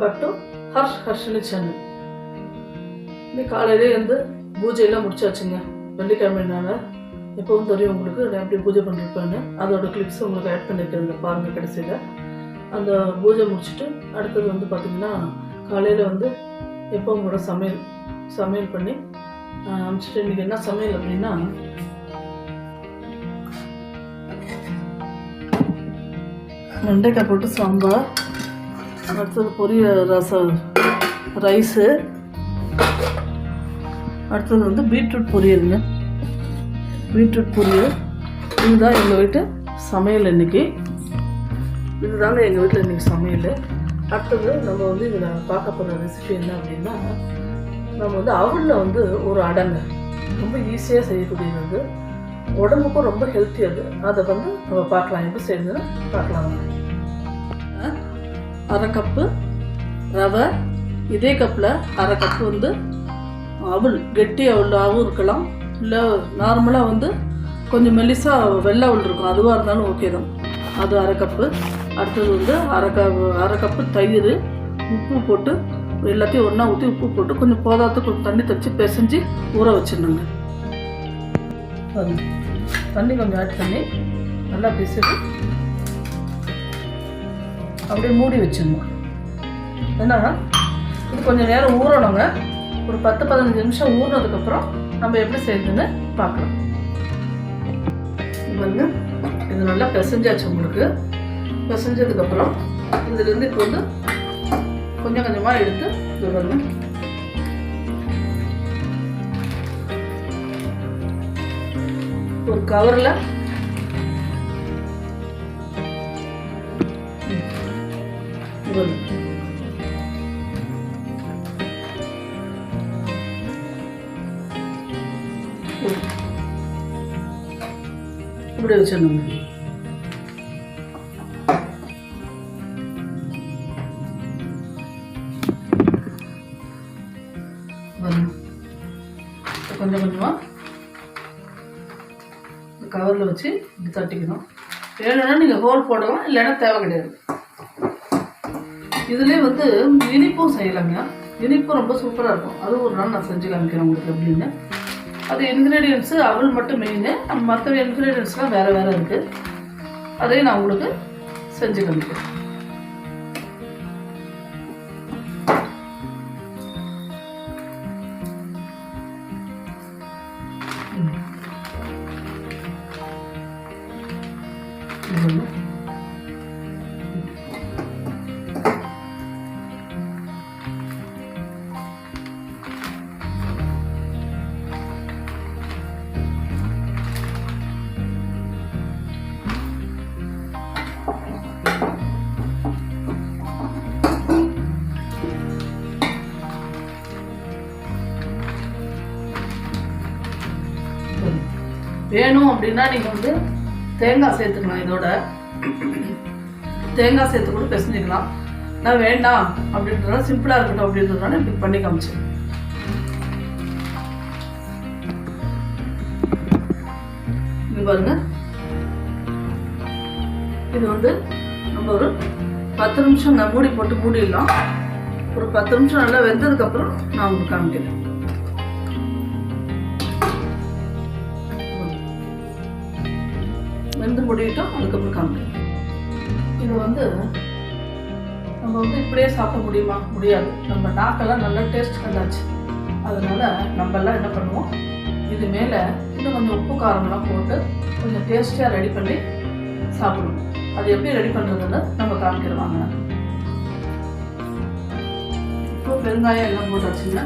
Back Harsh ஹர்ஷனு channel இன்னைக்கு காலையிலே வந்து பூஜையெல்லாம் முடிச்சாச்சுங்க. வெள்ளிக்கிழமைனால எப்பவும் தெரியும் உங்களுக்கு நான் எப்படி பூஜை பண்ணிருப்பேன்னு. அதோட கிளிப்ஸ் உங்களுக்கு ஆட் பண்ணியிருக்கேன் பாருங்கள் கடைசியில். அந்த பூஜை முடிச்சுட்டு அடுத்தது வந்து பார்த்திங்கன்னா காலையில் வந்து எப்பவும் கூட சமையல் சமையல் பண்ணி ஆஹ், அனுப்பிச்சிட்டு இன்றைக்கி என்ன சமையல் அப்படின்னா வெண்டைக்காய் போட்டு சாம்பார் அடுத்தது பொரிய ரசம் ரைஸு அடுத்தது வந்து பீட்ரூட் பொரியலுங்க. பீட்ரூட் பொரியல். இதுதான் எங்கள் வீட்டு சமையல் இன்னைக்கு. இதுதாங்க எங்கள் வீட்டில் இன்றைக்கி சமையல். அடுத்தது நம்ம வந்து இதில் பார்க்க போகிற ரெசிபி என்ன அப்படின்னா நம்ம வந்து அவலில் வந்து ஒரு அடங்கு. ரொம்ப ஈஸியாக செய்யக்கூடியது வந்து. உடம்புக்கும் ரொம்ப ஹெல்த்தி அது. அதை வந்து நம்ம பார்க்கலாம். எப்படி செய்யணும்னு பார்க்கலாம் வாங்க. அரை கப்பு ரவை இதே கப்பில் அரை கப்பு வந்து அவல் கெட்டி அவலாகவும் இருக்கலாம். இல்லை நார்மலாக வந்து கொஞ்சம் மெலிசாக வெள்ளை அவல் இருக்கும். அதுவாக இருந்தாலும் ஓகே தான். அது அரை கப்பு அடுத்தது வந்து அரை க அரை கப்பு தயிர் உப்பு போட்டு எல்லாத்தையும் ஒன்றா ஊற்றி உப்பு போட்டு கொஞ்சம் போதாத்து கொஞ்சம் தண்ணி தெளித்து பிசைஞ்சு ஊற வச்சிடணுங்க. தண்ணி கொஞ்சம் ஆட் பண்ணி நல்லா பிசைஞ்சு அப்படியே மூடி வச்சிடணும். என்னன்னா இது கொஞ்சம் நேரம் ஊறணுங்க. ஒரு பத்து பதினஞ்சு நிமிஷம் ஊறினதுக்கப்புறம் நம்ம எப்படி செய்யுதுன்னு பார்க்கலாம். இது வந்து இது நல்லா பிசைஞ்சாச்சு உங்களுக்கு. பிசைஞ்சதுக்கப்புறம் இதுலேருந்து இப்போ வந்து கொஞ்சம் கொஞ்சமாக எடுத்து இது வந்து ஒரு கவரில் இது இப்படி வச்சிடணுங்க கொஞ்சம் கொஞ்சமாக கவரில் வச்சு இப்படி தட்டிக்கணும். வேணும்னா நீங்கள் ஹோல் போடலாம் இல்லைன்னா தேவை கிடையாது. இதுலேயே வந்து இனிப்பும் செய்யலாங்க. இனிப்பும் ரொம்ப சூப்பராக இருக்கும். அது ஒரு நாள் நான் செஞ்சு காமிக்கிறேன் உங்களுக்கு அப்படின்னு. அது இன்க்ரீடியன்ஸு அவள் மட்டும் மெயின் மற்ற இன்க்ரீடியன்ஸ்லாம் வேறு வேறு இருக்குது அதையும் நான் உங்களுக்கு செஞ்சு காமிக்கிறேன். வேணும் அப்படின்னா நீங்கள் வந்து தேங்காய் சேர்த்துக்கலாம் இதோட. தேங்காய் சேர்த்து கூட பிசைஞ்சிக்கலாம். நான் வேண்டாம் அப்படின்றத சிம்பிளாக இருக்கட்டும் அப்படின்றதுனால இப்படி பண்ணி காமிச்சேன். இது பாருங்க. இது வந்து நம்ம ஒரு பத்து நிமிஷம் நான் மூடி போட்டு மூடிடலாம். ஒரு பத்து நிமிஷம் நல்லா வெந்ததுக்கப்புறம் நான் உங்களுக்கு காமிக்கிறேன். முடியட்டும் அதுக்கப்புறம் காமிக்கிறேன் இது வந்து நம்ம வந்து இப்படியே சாப்பிட முடியுமா? முடியாது. நம்ம நாக்கெல்லாம் நல்லா டேஸ்ட் கண்டாச்சு. அதனால நம்ம எல்லாம் என்ன பண்ணுவோம்? இது மேலே இன்னும் கொஞ்சம் உப்பு காரம்லாம் போட்டு கொஞ்சம் டேஸ்டியாக ரெடி பண்ணி சாப்பிடுவோம் அது எப்படி ரெடி பண்ணுறதுன்னு நம்ம காமிக்கிடுவாங்க இப்போ பெருங்காயம் எல்லாம் போட்டாச்சுன்னா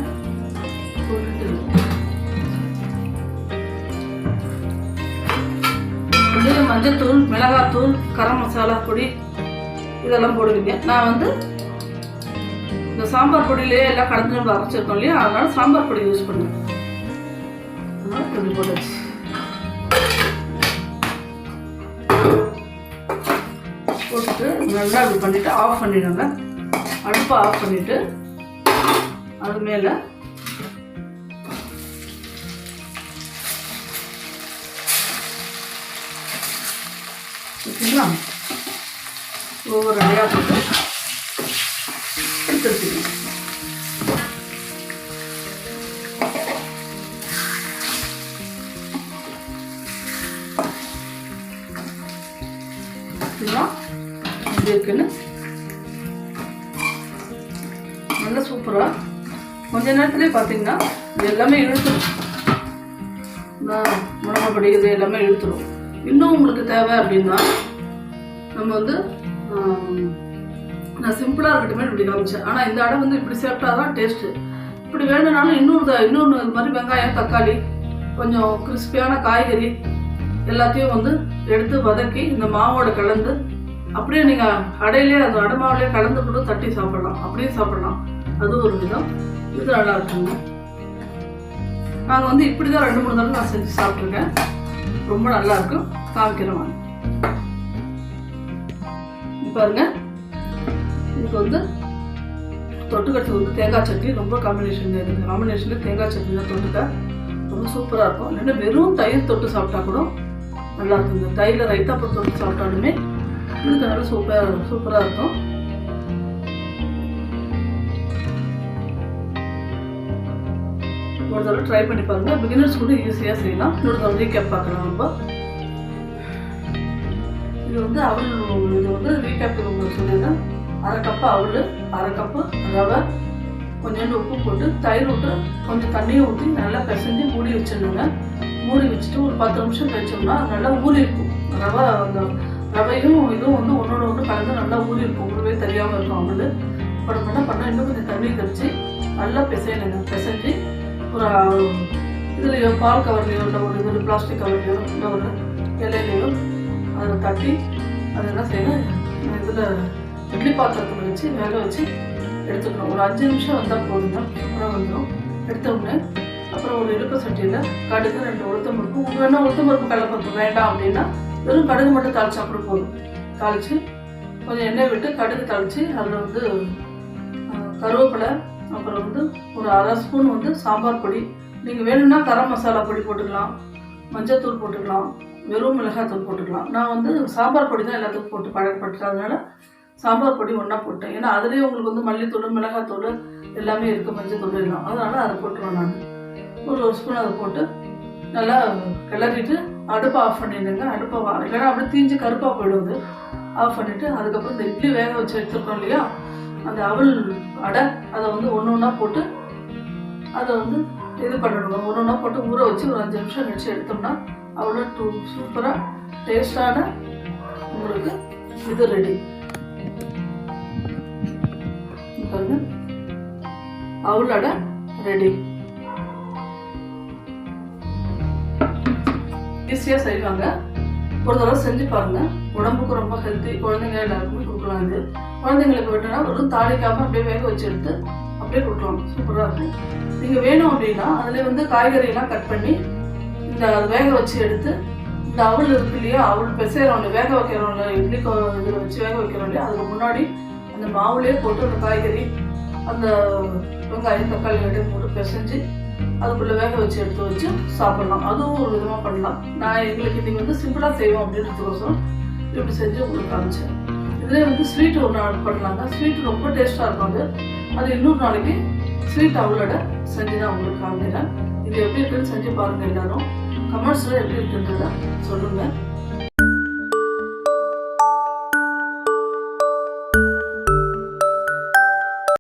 போட்டுட்டு வந்து மஞ்சத்தூள் மிளகாத்தூள் கரம் மசாலா பொடி இதெல்லாம் போடுவீங்க. நான் வந்து இந்த சாம்பார் பொடியிலேயே எல்லாம் கலந்து நம்ம அரைச்சிருக்கோம் இல்லையா? அதனால சாம்பார் பொடி யூஸ் பண்ணுவேன் அதனால இப்படி போட்டாச்சு. போட்டுட்டு நல்லா இப்படி பண்ணிவிட்டு ஆஃப் பண்ணிடுங்க. அடுப்பை ஆஃப் பண்ணிவிட்டு அது மேலே ஓகேங்களா ஒவ்வொரு அடையாக போட்டு வறுத்தெடுத்துக்கணும் இதுதான் எப்படி இருக்குன்னு. நல்லா சூப்பராக கொஞ்ச நேரத்துலேயே பார்த்தீங்கன்னா இது எல்லாமே இழுத்துரும். இந்த இது எல்லாமே இழுத்துரும். இன்னும் உங்களுக்கு தேவை அப்படின்னா நம்ம வந்து நான் சிம்பிளாக இருக்கட்டுமே இப்படி காமிச்சேன். ஆனால் இந்த அடை வந்து இப்படி சாப்பிட்டா தான் டேஸ்ட்டு இப்படி வேணும்னாலும் இன்னொரு த- இன்னொன்று இது மாதிரி வெங்காயம் தக்காளி கொஞ்சம் கிறிஸ்பியான காய்கறி எல்லாத்தையும் வந்து எடுத்து வதக்கி இந்த மாவோட கலந்து அப்படியே நீங்கள் அடையிலே அந்த அடை மாவுலேயே கலந்து கூட தட்டி சாப்பிடலாம். அப்படியே சாப்பிடலாம். அது ஒரு விதம். இது நல்லா இருக்குங்க. நாங்கள் வந்து இப்படி தான் ரெண்டு மூணு தடவை நான் செஞ்சு சாப்பிட்ருக்கேன் ரொம்ப நல்லாயிருக்கும் காமிக்கிறேன் வாங்க. பாருங்க. இதுக்கு வந்து தொட்டுக்கிறதுக்கு வந்து தேங்காய் சட்னி ரொம்ப காம்பினேஷன் இருக்குது காம்பினேஷனில் தேங்காய் சட்னி தான் தொட்டுக்க. ரொம்ப சூப்பராக இருக்கும். இல்லைன்னா வெறும் தயிர் தொட்டு சாப்பிட்டா கூட நல்லா இருக்குங்க தயிரில் ரைத்தா போட்டு தொட்டு சாப்பிட்டாலுமே இதுக்கு நல்லா சூப்பர் சூப்பராக இருக்கும். ஒரு தடவை ட்ரை பண்ணி பாருங்க. பிகினர்ஸ் கூட ஈஸியாக செய்யலாம். இன்னொரு தடவை ரீகேப் பார்க்கலாம் நம்ம. இது வந்து அவள் இது வந்து ரீகேப் உங்களுக்கு சொல்லியிருந்தேன் அரை கப்பு அவல் அரை கப்பு ரவை கொஞ்சோண்டு உப்பு போட்டு தயிர் விட்டு கொஞ்சம் தண்ணியை ஊற்றி நல்லா பிசைஞ்சு மூடி வச்சிடணுங்க. மூடி வச்சுட்டு ஒரு பத்து நிமிஷம் கழிச்சோம்னா நல்லா ஊறி இருக்கும். ரவை அந்த ரவையும் இதுவும் வந்து ஒன்றோட ஒன்று கலந்து நல்லா ஊறி இருக்கும். ஊறவே தெரியாமல் இருக்கும் அவள். அப்புறம் என்ன பண்ணால் இன்னும் கொஞ்சம் தண்ணி தெளிச்சு நல்லா பிசையணுங்க. பிசைஞ்சு ஒரு இதுலேயோ பால் கவர்லையோ இல்லை ஒரு இது பிளாஸ்டிக் கவர்லையோ இல்லை ஒரு இலையிலையோ அதில் தட்டி அதை என்ன செய்யணும் இதில் இட்லி பாத்திரத்தில் வச்சு வேக வச்சு எடுத்துக்கணும். ஒரு அஞ்சு நிமிஷம் வந்தால் போதுங்க. சூப்பராக வந்துடும் எடுத்த உடனே அப்புறம் ஒரு இடுப்பு சட்டியில் கடுகு ரெண்டு உளுத்தம் பருப்பு. உங்களுக்கு வேணா உளுத்தம் பருப்பு கடலைப்பருப்பு வேண்டாம் அப்படின்னா வெறும் கடுகு மட்டும் தாளிச்சா கூட போதும். தாளித்து கொஞ்சம் எண்ணெய் விட்டு கடுகு தாளித்து அதில் வந்து கருவேப்பிலை அப்புறம் வந்து ஒரு அரை ஸ்பூன் வந்து சாம்பார் பொடி. நீங்கள் வேணும்னா கரம் மசாலா பொடி போட்டுக்கலாம். மஞ்சத்தூள் போட்டுக்கலாம். வெறும் மிளகாத்தூள் போட்டுக்கலாம். நான் வந்து சாம்பார் பொடி தான் எல்லாத்துக்கும் போட்டு பழக்கப்பட்டேன் சாம்பார் பொடி ஒன்றா போட்டேன். ஏன்னா அதுலேயே உங்களுக்கு வந்து மல்லித்தூள் மிளகாத்தூள் எல்லாமே இருக்குது மஞ்சத்தூள் எல்லாம். அதனால் அதை போட்டுருவேன் நான். ஒரு ஒரு ஸ்பூன் அதை போட்டு நல்லா கிளறிட்டு அடுப்பை ஆஃப் பண்ணிடுங்க. அடுப்பை இல்லைன்னா அப்படியே தீஞ்சு கருப்பாக போயிடுவது ஆஃப் பண்ணிவிட்டு அதுக்கப்புறம் இந்த இட்லி வேக வச்சு எடுத்துருக்கோம் இல்லையா? அந்த அவல் அடை அதை வந்து ஒன்று ஒன்றா போட்டு அதை வந்து இது பண்ணணுங்க ஒன்று ஒன்றா போட்டு ஊற வச்சு ஒரு அஞ்சு நிமிஷம் கழிச்சு எடுத்தோம்னா அவ்வளோ டூ சூப்பராக டேஸ்டான உங்களுக்கு இது ரெடி பாருங்க. அவல் ரெடி ஈஸியாக செய்வாங்க. ஒரு தடவை செஞ்சு பாருங்க. உடம்புக்கு ரொம்ப ஹெல்த்தி குழந்தைங்க எல்லாருக்குமே கொடுக்கலாம் இது. குழந்தைங்களுக்கு வேணும்னா ஒரு தாளிக்காம அப்படியே வேக வச்சு எடுத்து அப்படியே கொடுக்கலாம். சூப்பராக இருக்கும். நீங்கள் வேணும் அப்படின்னா அதில் வந்து காய்கறியெல்லாம் கட் பண்ணி இந்த வேக வச்சு எடுத்து இந்த அவள் இருக்கு இல்லையா அவள் பிசைறோம் வேக வைக்கிறோம்ல இட்லி இதில் வச்சு வேக வைக்கிறோம் இல்லையா அதுக்கு முன்னாடி அந்த மாவுலேயே போட்டு அந்த காய்கறி அந்த வெங்காயம் தக்காளி எடுத்து போட்டு பிசைஞ்சு அதுக்குள்ளே வேக வச்சு எடுத்து வச்சு சாப்பிடலாம். அதுவும் ஒரு விதமாக பண்ணலாம். நான் எங்களுக்கு இன்றைக்கி வந்து சிம்பிளாக செய்வோம் அப்படின்றதுக்கோசரம் இப்படி செஞ்சு உங்களுக்கு காமிச்சேன். இதிலே வந்து ஸ்வீட் ஒன்று நாள் பண்ணலாங்க. ஸ்வீட் ரொம்ப டேஸ்ட்டாக இருக்கும் அது. அது இன்னொரு நாளைக்கு ஸ்வீட் அவளோட செஞ்சு நான் உங்களுக்கு காமிக்கிறேன். இது எப்படி இருக்குன்னு செஞ்சு பாருங்கள் எல்லாரும். கமெண்ட்ஸில் எப்படி இருக்குன்றத சொல்லுங்கள்